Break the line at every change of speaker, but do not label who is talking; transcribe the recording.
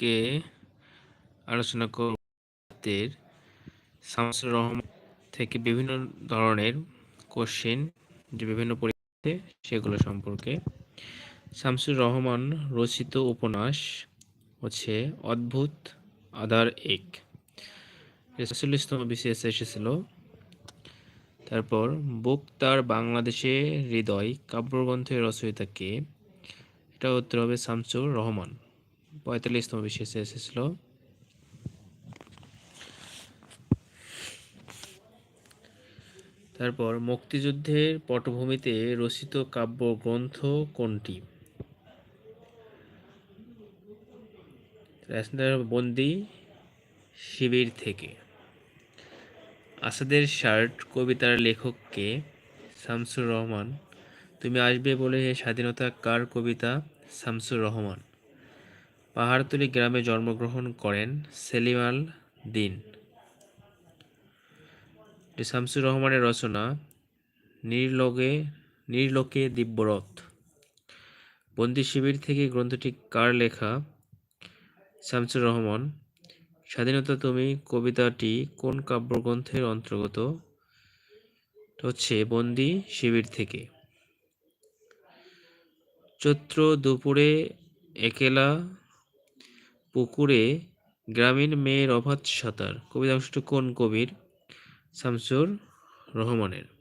আজকে আলোচনা করতে শামসুর রহমান থেকে বিভিন্ন ধরনের কোশ্চেন যে বিভিন্ন পরীক্ষাতে সেগুলো সম্পর্কে। শামসুর রহমান রচিত উপন্যাস হচ্ছে অদ্ভুত আধার এক। ছেচল্লিশতম বিসিএস এসেছিল। তারপর, বুক তার বাংলাদেশে হৃদয় কাব্যগ্রন্থের রচয়িতাকে। এটা উত্তর হবে শামসুর রহমান। পঁয়তাল্লিশতম বিশেষে এসেছিল। তারপর মুক্তিযুদ্ধের পটভূমিতে রচিত কাব্যগ্রন্থ কোনটি? বন্দি শিবির থেকে। আসাদের শার্ট কবিতার লেখককে শামসুর রহমান, তুমি আসবে বলে স্বাধীনতা কার কবিতা? শামসুর রহমান। পাহাড়তলি গ্রামে জন্মগ্রহণ করেন সেলিম আল দিন। শামসুর রহমানের রচনা নির্লোকে নির্লোকে দিব্যরথ। বন্দি শিবির থেকে গ্রন্থটি কার লেখা? শামসুর রহমান, স্বাধীনতা তুমি কবিতাটি কোন কাব্যগ্রন্থের অন্তর্গত? হচ্ছে বন্দি শিবির থেকে। চৈত্র দুপুরে একেলা পুকুরে গ্রামীণ মেয়ের অবাধ সাঁতার কবিতা অংশটি কোন কবির? শামসুর রহমানের।